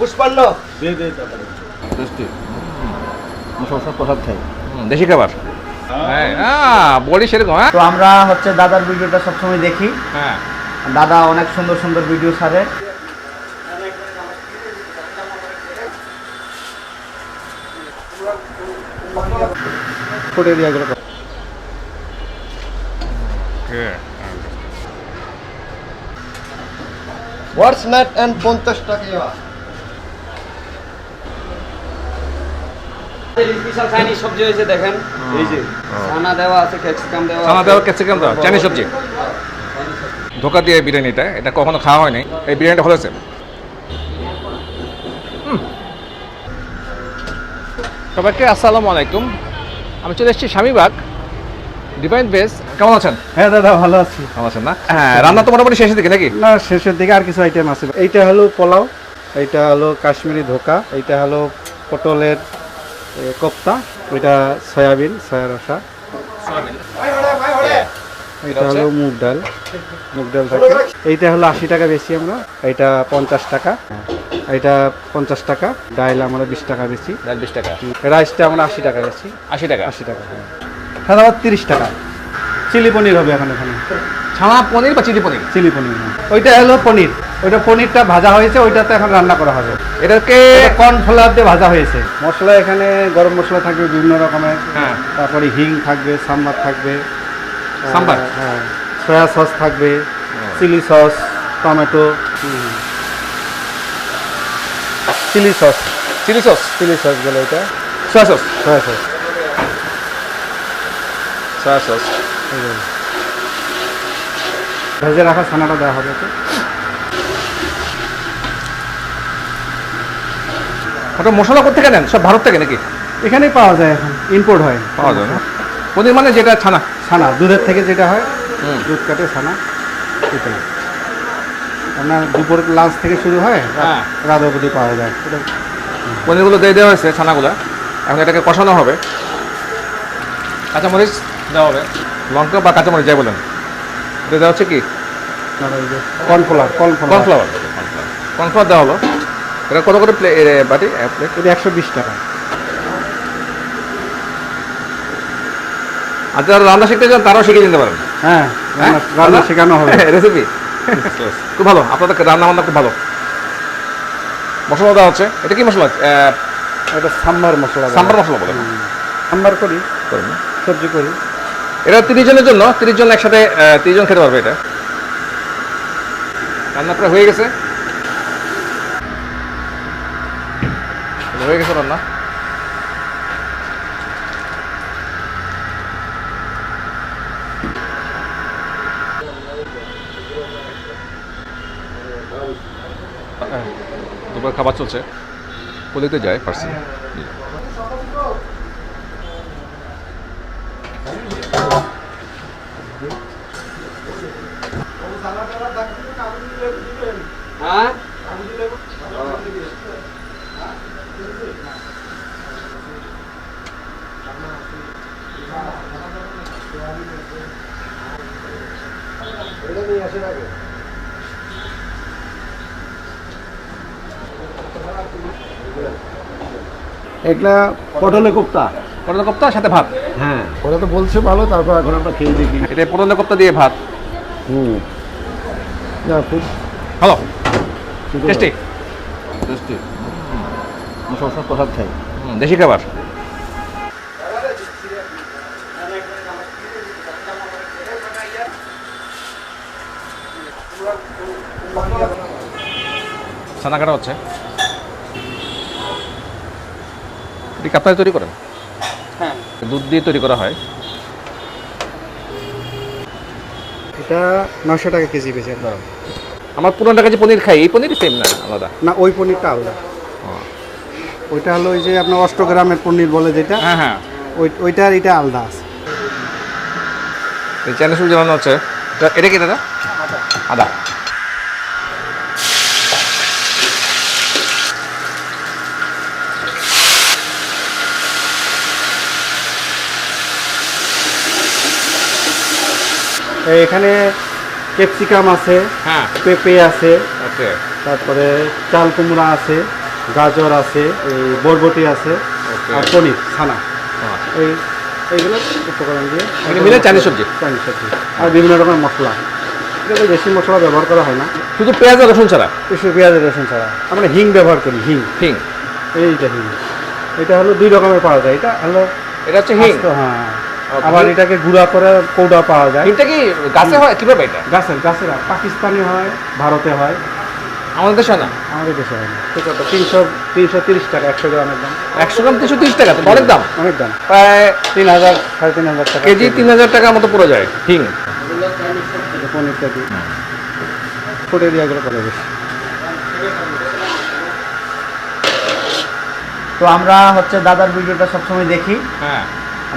পুষ্পান্ন। দেশি খাবার। হ্যাঁ। বলি সেরকম হ্যাঁ? তো আমরা হচ্ছে দাদার ভিডিওটা সবসময় দেখি। হ্যাঁ। দাদা অনেক সুন্দর সুন্দর ভিডিও ছাড়ে। ফুটে দিয়ে গেল হোয়াটস ম্যাট অ্যান্ড পঞ্চাশ টাকা স্পেশাল চাইনিজ সবজি হয়েছে দেখেন। এই যে ছানা দেওয়া আছে ক্যাপসিকাম দেওয়া খানা দেওয়া ক্যাপসিকাম দেওয়া চাইনিজ সবজি। ধোকা দিয়ে বিরিয়ানিটা এটা কখনো খাওয়া হয়নি। এই বিরিয়ানিটা হয়েছে? সবাইকে আসসালামু আলাইকুম। আমি চলে এসেছি স্বামীবাগ ডিভাইন বেস। কেমন আছেন? হ্যাঁ দাদা ভালো আছি। ভালো আছেন না? হ্যাঁ রান্না তো মোটামুটি শেষের দিকে নাকি? না শেষের দিকে আর কিছু আইটেম আছে। এইটা হলো পোলাও এইটা হলো কাশ্মীরি ধোকা এইটা হলো পটলের কোপ্তা ওইটা সয়াবিন সয়া রসা। এটা হলো মুগ ডাল মুগ ডাল থাকে এইটা হলো আশি টাকা বেশি আমরা এটা পঞ্চাশ টাকা। এটা পঞ্চাশ টাকা ডাল আমরা বিশ টাকা বেশি। ডাল বিশ টাকা। রাইসটা আমরা আশি টাকা বেশি। আশি টাকা। আশি টাকা হ্যাঁ। সাধারণত তিরিশ টাকা। চিলি পনির হবে এখন এখানে। ছানা পনির বা চিলি পনির? চিলি পনির হ্যাঁ। ওইটা হলো পনির। ওইটা পনিরটা ভাজা হয়েছে ওইটাতে এখন রান্না করা হবে। এটাকে কর্নফ্লাওয়ার দিয়ে ভাজা হয়েছে। মশলা এখানে গরম মশলা থাকবে বিভিন্ন রকমের। হ্যাঁ। তারপরে হিং থাকবে সাম্বার থাকবে। সাম্বার? হ্যাঁ সয়া সস থাকবে chilli sauce tomato. Chilli sauce. Chilli sauce? Chilli sauce বলে এটা soya sauce? Soya sauce. Soya sauce. ভেজে রাখা ছানাটা দেওয়া হবে তো ওটা মশলা করতে নেন? সব ভারত থেকে নাকি? এখানেই পাওয়া যায় এখন ইম্পোর্ট হয়। পাওয়া যায় না? পনির মানে যেটা ছানা? ছানা দুধের থেকে যেটা হয়। দুধ কাটে ছানা সেটাই আপনার দুপুর লাঞ্চ থেকে শুরু হয় হ্যাঁ। রাত অবধি পাওয়া যায়। পনিরগুলো দিয়ে দেওয়া হয়েছে ছানাগুলো? এখন এটাকে কষানো হবে। কাঁচামরিচ দেওয়া হবে। লঙ্কা বা কাঁচামরিচ যাই বলেন। এটা দেওয়া হচ্ছে কি? Cornflour cornflour. কর্নফ্লাওয়ার। কর্নফ্লাওয়ার দেওয়া হলো। এটা কত করে বাটি? এক প্লেট এটা একশো বিশ টাকা। আর যারা রান্না শিখতে চান তারাও শিখে নিতে পারেন। হ্যাঁ রান্না- রান্না শেখানো হবে। রেসিপি খুব ভালো। আপনাদের রান্না বান্না খুব ভালো। মশলা দেওয়া হচ্ছে এটা কি মশলা? এটা সাম্বার মশলা। সাম্বার মশলা বলে। সাম্বার করি সবজি করি। এটা তিরিশ জনের জন্য তিরিশ জন একসাথে তিরিশ জন খেতে পারবে এটা। রান্না প্রায় হয়ে গেছে। হয়ে গেছে রান্না? হ্যাঁ, খাবার চলছে। কলিতে যায় পার্সেল হ্যাঁ? এগুলা পটলে কোপ্তা। পটল কোপ্তা সাথে ভাত। হ্যাঁ। ওরা তো বলছে ভালো তারপর এখন আমরা খেয়ে দেখি। এটা পটল কোপ্তা দিয়ে ভাত। হুম। না খুব ভালো। টেস্টি। টেস্টি। সবসময় প্রসাদ খাই। দেশি খাবার। ছানা কাটা হচ্ছে। এটি কি তৈরি করেন? হ্যাঁ। দুধ দিয়ে তৈরি করা হয়। এটা নশো টাকা কেজি বেশি আমার পুরনো টাকা যে পনির খাই এই পনির সেম না আলাদা? না ওই পনিরটা আলাদা। ওইটা হলো ওই যে আপনার অষ্টগ্রামের পনির বলে যেটা। হ্যাঁ হ্যাঁ। ওই ওইটার এটা আলাদা আছে। এই চ্যানেল শুরু জানানো হচ্ছে। এটা- এটা কি দাদা? আদা। এখানে ক্যাপসিকাম আছে হ্যাঁ। পেঁপে আছে ওকে তারপরে চাল কুমড়া আছে গাজর আছে এই বরবটি আছে আর পনির ছানা। এই এইগুলো উপকরণ দিয়ে মিলে চাইনিজ সবজি? চাইনিজ সবজি। আর বিভিন্ন রকমের মশলা। এগুলো বেশি মশলা ব্যবহার করা হয় না। শুধু পেঁয়াজ আর রসুন ছাড়া? বেশি পেঁয়াজের রসুন ছাড়া। আমরা হিং ব্যবহার করি হিং। হিং। এইটা হিং। এটা হলো দুই রকমের পাওয়া যায়। এটা হলো এটা হচ্ছে হিং? হ্যাঁ. আবার এটাকে গুঁড়া করে কৌড়া পাওয়া যায়। এটা কি গাছে হয়? কীভাবে এটা? গাছের গাছের পাকিস্তানি হয় ভারতে হয়। আমাদের দেশে না? আমাদের দেশে হয় না। তো কত তিনশো তিনশো তিরিশ টাকা একশো গ্রামের দাম। একশো গ্রাম তিনশো তিরিশ টাকা তো অনেক দাম। অনেক দাম। প্রায় তিন হাজার সাড়ে তিন হাজার টাকা। কেজি তিন হাজার টাকার মতো পড়ে যায় হিং। এটা পনিরটা দিই ফুটে দিয়ে গেলে করে বেশি। তো আমরা হচ্ছে দাদার ভিডিওটা সবসময় দেখি। হ্যাঁ।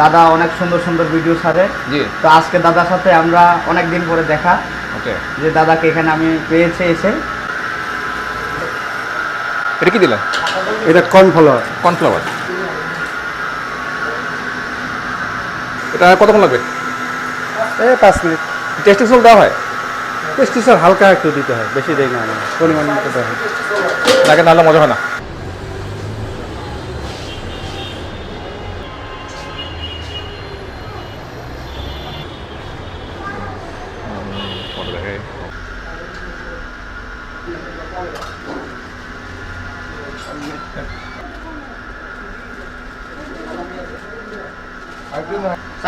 দাদা অনেক সুন্দর সুন্দর ভিডিও ছাড়ে। জি। তো আজকে দাদার সাথে আমরা অনেক দিন পরে দেখা। ওকে। যে দাদাকে এখানে আমি পেয়েছি এসে। এটা কি দিলেন এটা কর্নফ্লাওয়ার কর্নফ্লাওয়ার এটা কতক্ষণ লাগবে? এই পাঁচ মিনিট। টেস্টিং সল দেওয়া হয়? টেস্টি স্যার হালকা একটু দিতে হয় বেশি দেয় না পরিমাণ মতো দেওয়া হয়। নাকি নাহলে মজা হয় না।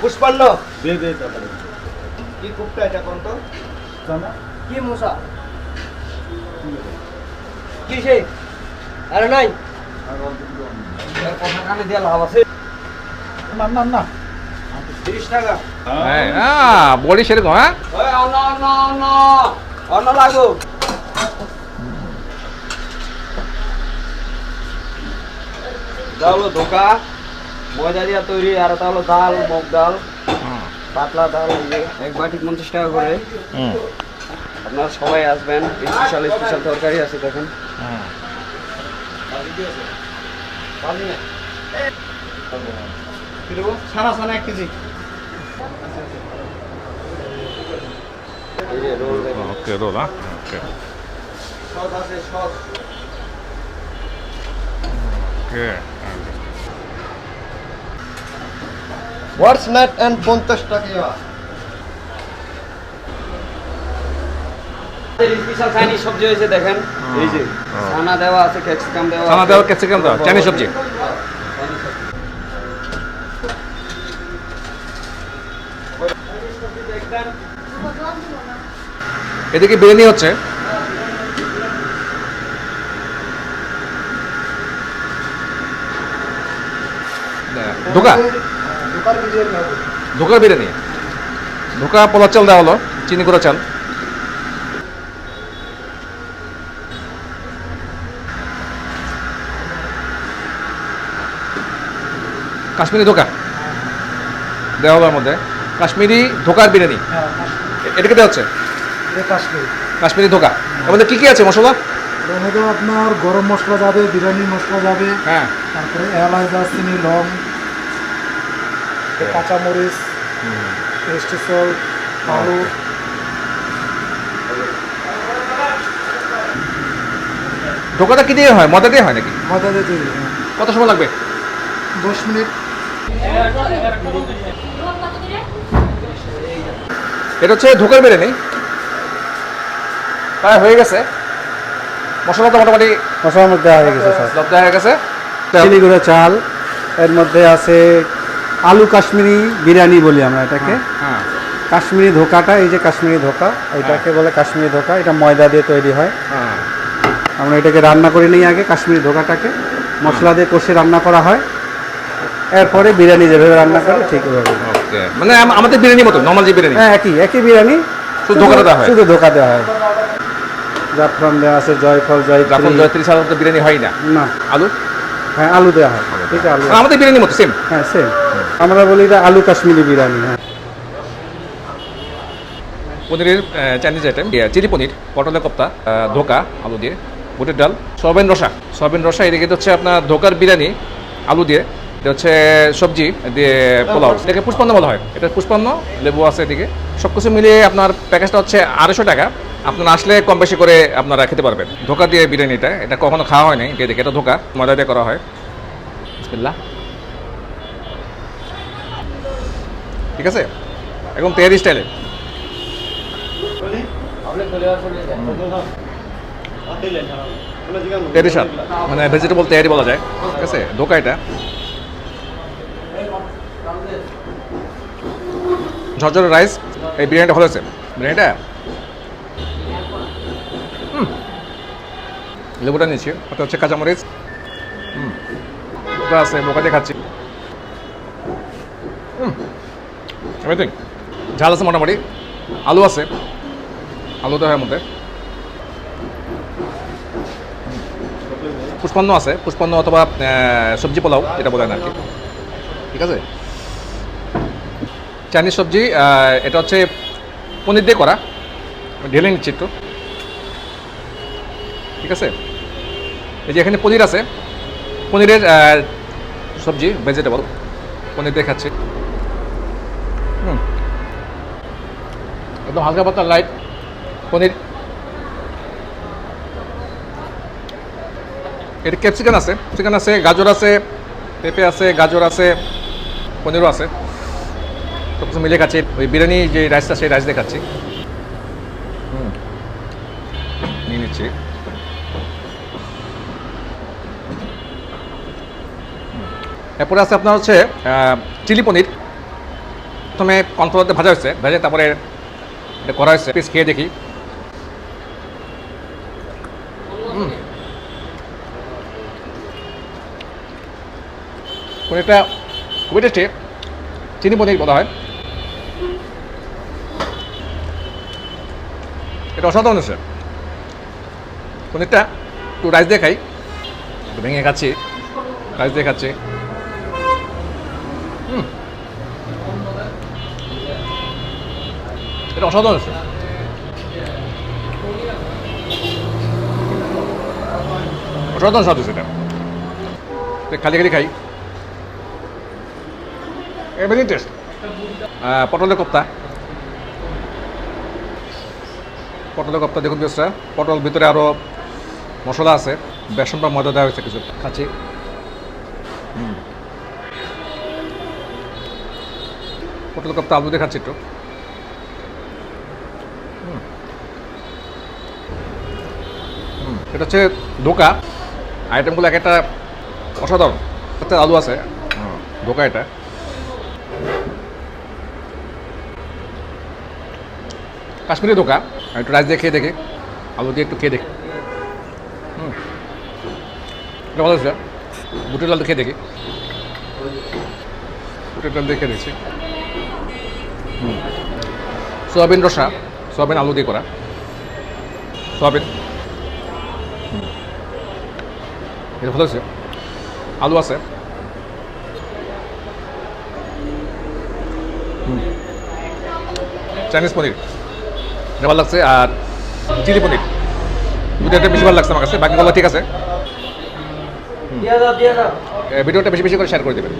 পুষ্পান্ন। কি কুপটা এটা কোন তো? কি মশা কি সে? আরে নাই। কথা কানে দিয়ে লাভ আছে না না না। তিরিশ টাকা। হ্যাঁ। আহ, বড়ি সেরকম হ্যাঁ। অন্ন অন্ন লাগো। এটা হলো ধোকা। ময়দা দিয়া তৈরি আর এটা হলো ডাল মুগ ডাল পাতলা ডাল এক বাটি পঞ্চাশ টাকা করে। আপনারা সবাই আসবেন স্পেশাল স্পেশাল তরকারি আছে দেখেন। সানা সানা এক কেজি এই যে রোল দেখেন ওকে। রোল ওকে সস আছে sauce. Okay what's mat and পঞ্চাশ টাকা? স্পেশাল চাইনিজ সবজি হয়েছে দেখেন। এই যে ছানা দেওয়া আছে ক্যাপসিকাম দেওয়া চানা দেওয়া ক্যাপসিকাম দেওয়া চাইনিজ সবজি। এদিকে বিরিয়ানি হচ্ছে। ধোকা ধোকার বিরিয়ানি ধোকা পোলার চাল দেওয়া হলো চিনি গুঁড়ো চাল। কাশ্মীরি ধোকা। দেওয়া হলো মধ্যে। কাশ্মীরি ধোকার বিরিয়ানি। এ- এটাকে দেওয়া হচ্ছে? কাশ্মীরি। ধোকা। মধ্যে কি কি আছে মশলা? আপনার গরম মশলা যাবে বিরিয়ানি মশলা যাবে। হ্যাঁ। তারপরে এলাচ দারচিনি লং। কাঁচামরিচ টেস্টি সল্ট আলু। ধোকাটা কি দিয়ে হয়? মজা দিয়ে হয় নাকি? ময়দা দিয়ে তৈরি কত সময় লাগবে? দশ মিনিট। এটা হচ্ছে ধোকার বিরিয়ানি। প্রায় হয়ে গেছে। মশলা তো মোটামুটি মশলার মধ্যে হয়ে গেছে সব। হয়ে গেছে। চিনি গুঁড়ো চাল এর মধ্যে আছে আলু কাশ্মীরি বিরিয়ানি বলি আমরা এটাকে। হ্যাঁ কাশ্মীরি ধোকাটা এই যে কাশ্মীরি ধোকা এটাকে বলে কাশ্মীরি ধোকা এটা ময়দা দিয়ে তৈরি হয়। হ্যাঁ। আমরা এটাকে রান্না করে নিই আগে কাশ্মীরি ধোকাটাকে। মশলা দিয়ে কষে রান্না করা হয়। এরপরে বিরিয়ানি যেভাবে রান্না করে ঠিক ওইভাবে মানে আমাদের বিরিয়ানি মতো নর্মাল যে বিরিয়ানি। হ্যাঁ একই একই বিরিয়ানি। শুধু ধোকাটা দেওয়া হয়। শুধু ধোকা দেওয়া হয়। জাফরান দেওয়া আছে জয়ফল জাফর জয়ত্রী জয়ত্রী ছাড়া তো বিরিয়ানি হয় না। না। আলু? হ্যাঁ আলু দেওয়া হয়। ঠিক আছে আলু। আমাদের বিরিয়ানি মতো সেম হ্যাঁ সেম আমরা বলি এটা আলু কাশ্মীরি বিরিয়ানি হ্যাঁ। পনিরের চাইনিজ আইটেম চিলি পনির পটলের কোপ্তা ধোকা আলু দিয়ে বুটের ডাল সয়াবিন রসা। সয়াবিন রসা এদিকে হচ্ছে আপনার ধোকার বিরিয়ানি আলু দিয়ে এটা হচ্ছে সবজি দিয়ে পোলাও। এটাকে পুষ্পান্ন বলা হয়। এটা পুষ্পান্ন লেবু আছে এদিকে। সব কিছু মিলিয়ে আপনার প্যাকেজটা হচ্ছে আড়াইশো টাকা। আপনারা আসলে কম বেশি করে আপনারা খেতে পারবেন। ধোকা দিয়ে বিরিয়ানিটা এটা কখনো খাওয়া হয়নি এটা দেখে এটা ধোকা ময়দা দিয়ে করা হয়। বিসমিল্লাহ। ঠিক আছে? একদম তেয়ারি স্টাইলে মানে ভেজিটেবল তেয়ারি বলা যায়। ঠিক আছে? ধোকা এটা। ঝরঝরে রাইস এই বিরিয়ানিটা ভালো আছে বিরিয়ানিটা? লেবুটা নিচ্ছি ওটা হচ্ছে কাঁচামরিচ। হুম। ওটা আছে দিয়ে খাচ্ছি। এভরিথিং ঝাল আছে মোটামুটি। আলু আছে। আলু হয় মধ্যে। পুষ্পান্ন আছে। পুষ্পান্ন অথবা সবজি পোলাও, এটা বলেন আর কি। ঠিক আছে? চাইনিজ সবজি এটা হচ্ছে পনির দিয়ে করা। ঢেলে নিচ্ছি একটু। ঠিক আছে? এই যে এখানে পনির আছে। পনিরের সবজি ভেজিটেবল পনির দিয়ে খাচ্ছি। একদম হালকা পাতলা লাইট পনির। এটা ক্যাপসিকান আছে ক্যাপসিকান আছে, গাজর আছে, পেঁপে আছে, গাজর আছে, পনিরও আছে। সব কিছু মিলে খাচ্ছি, ওই বিরিয়ানি যে রাইসটা সেই রাইস দিয়ে খাচ্ছি। নিয়ে নিচ্ছি। এরপরে আছে আপনার হচ্ছে চিলি পনির। প্রথমে কনফ্লাওয়ারতে ভাজা হয়েছে, ভেজে তারপরে এটা করা হয়েছে। পিস খেয়ে দেখি। পনিরটা খুবই টেস্টি চিনি পনির বলা হয় এটা অসাধারণ হচ্ছে পনিরটা একটু রাইস দিয়ে খাই। ভেঙে খাচ্ছি। রাইস দিয়ে খাচ্ছি। এটা অসাধারণ অসাধারণ স্বাদ তো খালি খালি খাই। এভরি টেস্ট পটলের কোপ্তা। পটলের কোপ্তা দেখুন বেশটা পটল ভিতরে আরও মশলা আছে। বেসন বা ময়দা দেওয়া হয়েছে কিছু। খাচ্ছি। পটল কোপ্তা আলু দিয়ে খাচ্ছি একটু হুম। হুম, এটা হচ্ছে ধোকা আইটেমগুলো এক একটা অসাধারণ। একটা আলু আছে। ধোকা এটা। কাশ্মীরি ধোকা একটু রাইস দিয়ে খেয়ে দেখি। আলু দিয়ে একটু খেয়ে দেখি। হুম। এটা ভালো হচ্ছে বুটের ডাল খেয়ে দেখি। বুটের ডাল দিয়ে খেয়ে দেখছি। হুম। সোয়াবিন রসা। সোয়াবিন আলু দিয়ে করা। সোয়াবিন। এটা ভালো আছে আলু আছে চাইনিজ পনির। এটা ভালো লাগছে আর চিলি পনির। দুটাতে বেশি ভালো লাগছে আমার কাছে বাকিগুলো ঠিক আছে। ভিডিওটা বেশি বেশি করে শেয়ার করে দেবেন।